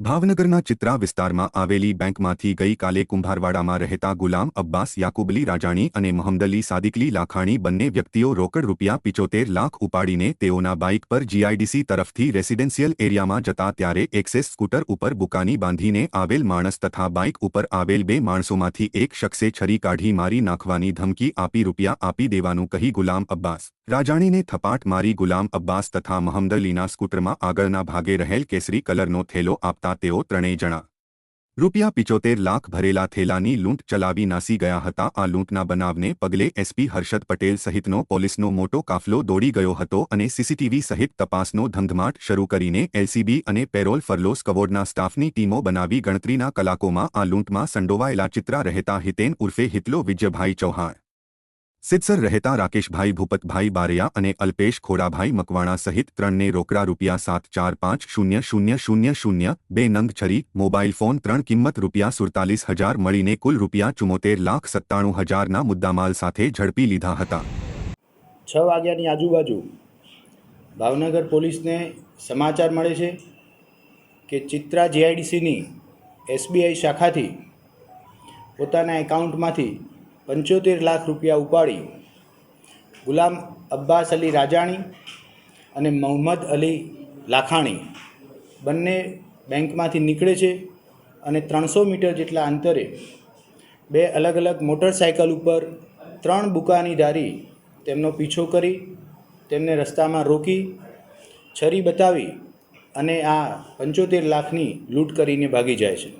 ભાવનગરના ચિત્રા વિસ્તારમાં આવેલી બેંકમાંથી ગઈકાલે કુંભારવાડામાં રહેતા ગુલામ અબ્બાસ યાકુબલી રાજાણી અને મહમદલી સાદિકલી લાખાણી બંને વ્યક્તિઓ રોકડ રૂપિયા પિચોતેર લાખ ઉપાડીને તેઓના બાઇક પર જીઆઈડીસી તરફથી રેસિડેન્શિયલ એરિયામાં જતા ત્યારે એક્સેસ સ્કૂટર ઉપર બુકાની બાંધીને આવેલ માણસ તથા બાઇક ઉપર આવેલ બે માણસોમાંથી એક શખ્સે છરી કાઢી મારી નાખવાની ધમકી આપી રૂપિયા આપી દેવાનું કહી ગુલામ અબ્બાસ. રાજાણીને થપાટ મારી ગુલામ અબ્બાસ તથા મોહમ્મદલીના સ્કૂટરમાં આગળના ભાગે રહેલ કેસરી કલરનો થેલો આપતા તેઓ ત્રણેય જણા. રૂપિયા પિચોતેર લાખ ભરેલા થેલાની લૂંટ ચલાવી નાસી ગયા હતા. આ લૂંટના બનાવને પગલે એસપી હર્ષદ પટેલ સહિતનો પોલીસનો મોટો કાફલો દોડી ગયો હતો અને સીસીટીવી સહિત તપાસનો ધમધમાટ શરૂ કરીને એલસીબી અને પેરોલ ફરલો કવોર્ડના સ્ટાફની ટીમો બનાવી ગણતરીના કલાકોમાં આ લૂંટમાં સંડોવાયેલા ચિત્રા રહેતા હિતેન ઉર્ફે હિતલો વિજયભાઈ ચૌહાણ. સિદ્સર રહેતા રાકેશભાઈ ભૂપતભાઈ બારૈયા અને અલ્પેશ ખોડાભાઈ મકવાણા સહિત ત્રણને રોકડા રૂપિયા સાત ચાર પાંચ શૂન્ય શૂન્ય શૂન્ય શૂન્ય બે નંગ છરી, મોબાઈલ ફોન ત્રણ કિંમત રૂપિયા સુડતાલીસ હજાર મળીને કુલ રૂપિયા ચુમ્મોતેર લાખ સત્તાણું હજારના મુદ્દામાલ સાથે ઝડપી લીધા હતા. છ વાગ્યાની આજુબાજુ ભાવનગર પોલીસને સમાચાર મળે છે કે ચિત્રા જીઆઈડીસીની એસબીઆઈ શાખાથી પોતાના એકાઉન્ટમાંથી પંચોતેર લાખ રૂપિયા ઉપાડી ગુલામ અબ્બાસ અલી રાજાણી અને મોહમ્મદ અલી લાખાણી બંને બેંકમાંથી નીકળે છે અને ત્રણસો મીટર જેટલા અંતરે બે અલગ અલગ મોટરસાયકલ ઉપર ત્રણ બુકાની ધારી તેમનો પીછો કરી, તેમને રસ્તામાં રોકી, છરી બતાવી અને આ પંચોતેર લાખની લૂંટ કરીને ભાગી જાય છે.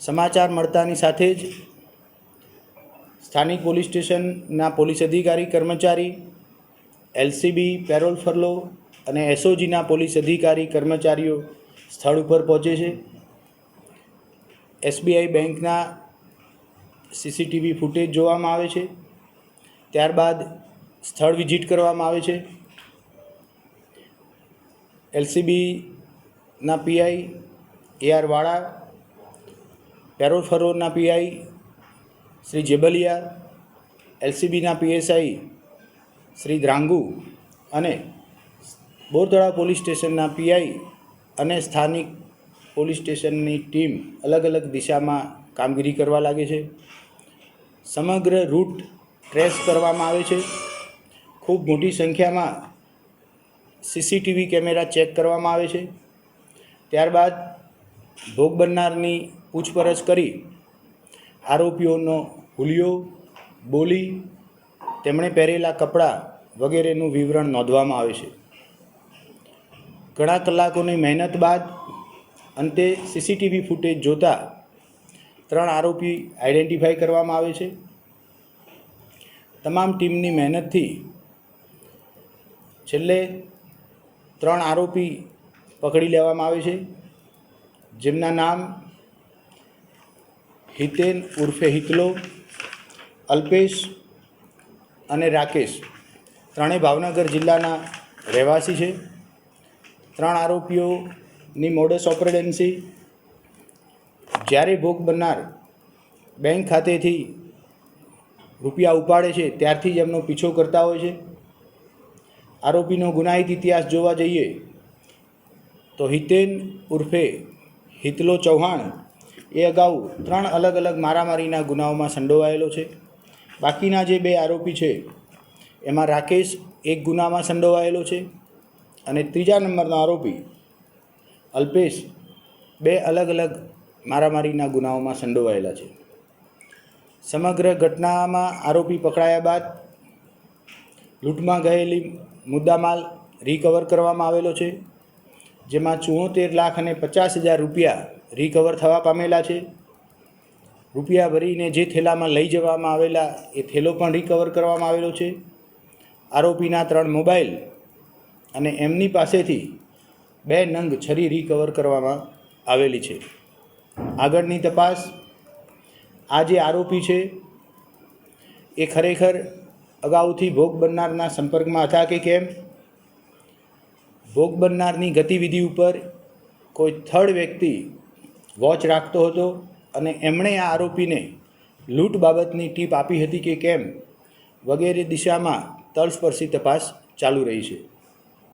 સમાચાર મળતાની સાથે જ સ્થાનિક પોલીસ સ્ટેશનના પોલીસ અધિકારી, કર્મચારી, એલસીબી, પેરોલ ફરલો અને એસઓજીના પોલીસ અધિકારી, કર્મચારીઓ સ્થળ ઉપર પહોંચે છે. એસબીઆઈ બેંકના સીસીટીવી ફૂટેજ જોવામાં આવે છે. ત્યારબાદ સ્થળ વિઝિટ કરવામાં આવે છે. એલસીબીના PI A R, parole ફરોના PI Shri Jebaliya, એલસીબીના પીએસઆઈ, શ્રી દ્રાંગુ અને બોરતળા પોલીસ સ્ટેશનના પીઆઈ અને સ્થાનિક પોલીસ સ્ટેશનની ટીમ અલગ અલગ દિશામાં કામગીરી કરવા લાગે છે. સમગ્ર રૂટ ટ્રેસ કરવામાં આવે છે. ખૂબ મોટી સંખ્યામાં સીસીટીવી કેમેરા ચેક કરવામાં આવે છે. ત્યારબાદ ભોગ બનનારની પૂછપરછ કરી આરોપીઓનો હુલિયો, બોલી, તેમણે પહેરેલા કપડાં વગેરેનું વિવરણ નોંધવામાં આવે છે. ઘણા કલાકોની મહેનત બાદ અંતે સીસીટીવી ફૂટેજ જોતા ત્રણ આરોપી આઈડેન્ટિફાઈ કરવામાં આવે છે. તમામ ટીમની મહેનતથી છેલ્લે ત્રણ આરોપી પકડી લેવામાં આવે છે, જેમના નામ હિતેન ઉર્ફે હિતલો, અલ્પેશ અને રાકેશ ત્રણેય ભાવનગર જિલ્લાના રહેવાસી છે. ત્રણ આરોપીઓની મોડસ ઓપરેડન્સી જ્યારે ભોગ બનનાર બેંક ખાતેથી રૂપિયા ઉપાડે છે ત્યારથી જ એમનો પીછો કરતા હોય છે. આરોપીનો ગુનાહિત ઇતિહાસ જોવા જઈએ તો હિતેન ઉર્ફે હિતલો ચૌહાણ એ અગાઉ ત્રણ અલગ અલગ મારામારીના ગુનાઓમાં સંડોવાયેલો છે. બાકીના જે બે આરોપી છે, એમાં રાકેશ એક ગુનામાં સંડોવાયેલો છે અને ત્રીજા નંબરનો આરોપી અલ્પેશ બે અલગ અલગ મારામારીના ગુનાઓમાં સંડોવાયેલા છે. સમગ્ર ઘટનામાં આરોપી પકડાયા બાદ લૂંટમાં ગયેલી મુદ્દામાલ રિકવર કરવામાં આવેલો છે, જેમાં ચુંવોતેર લાખ અને પચાસ હજાર રૂપિયા રિકવર થવા પામેલા છે. રૂપિયા ભરીને જે થેલામાં લઈ જવામાં આવેલા, એ થેલો પણ રિકવર કરવામાં આવેલો છે. આરોપીના ત્રણ મોબાઈલ અને એમની પાસેથી બે નંગ છરી રિકવર કરવામાં આવેલી છે. આગળની તપાસ આ જે આરોપી છે, એ ખરેખર અગાઉથી ભોગ બનનારના સંપર્કમાં હતા કે કેમ? ભોગ બનનારની ગતિવિધિ ઉપર કોઈ થર્ડ વ્યક્તિ વોચ રાખતો હતો અને એમણે આ આરોપીને લૂંટ બાબતની ટીપ આપી હતી કે કેમ વગેરે દિશામાં તળસ્પર્શી તપાસ ચાલુ રહી છે.